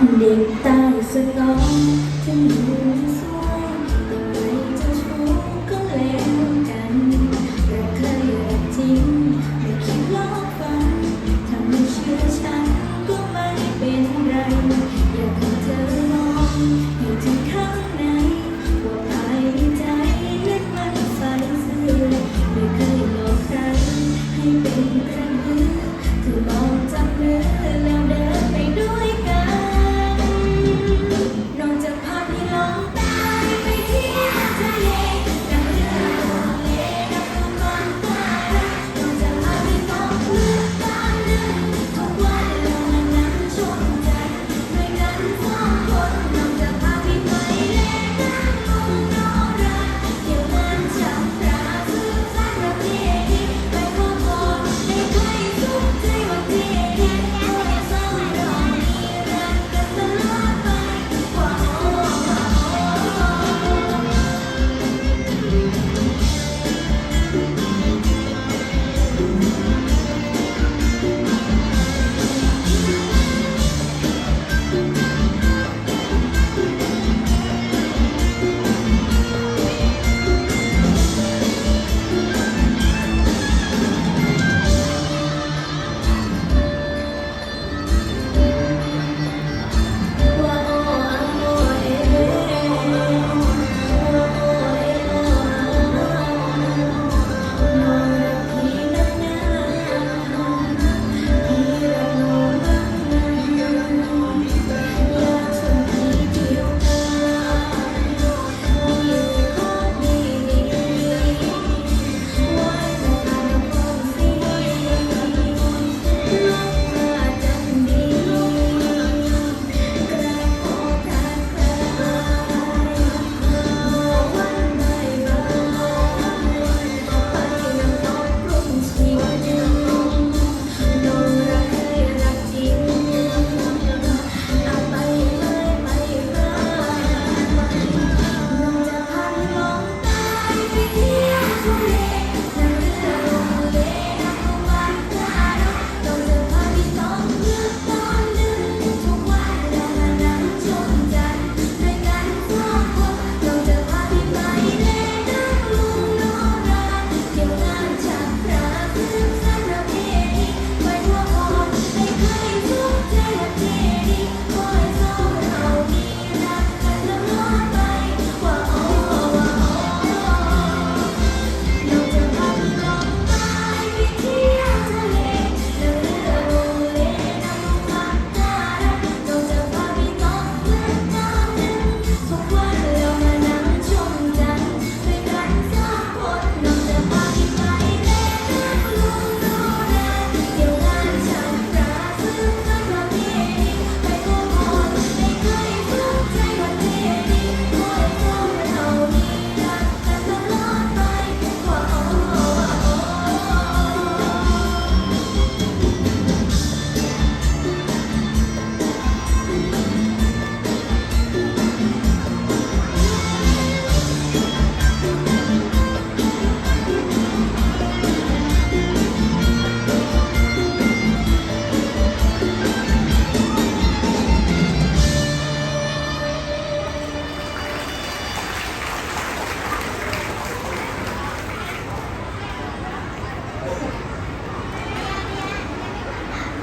เด็กตายสนองถึงดูสวยต่ไปจ้าชู้ก็แล้วกันรักใครรักจริงไม่คิดลอฝันถ้าไม่เชื่อฉันก็ไม่เป็นไร อยากให้เธอมองให้ถึงข้างในว่าภายในใจนั้นมันใสซื่อไม่เคยหลอกใครให้เป็นกรื่อง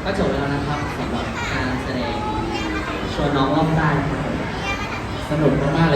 ก็จบแล้วนะครับสำหรับการแสดงชวนน้องรอบได้สนุกมากๆเลย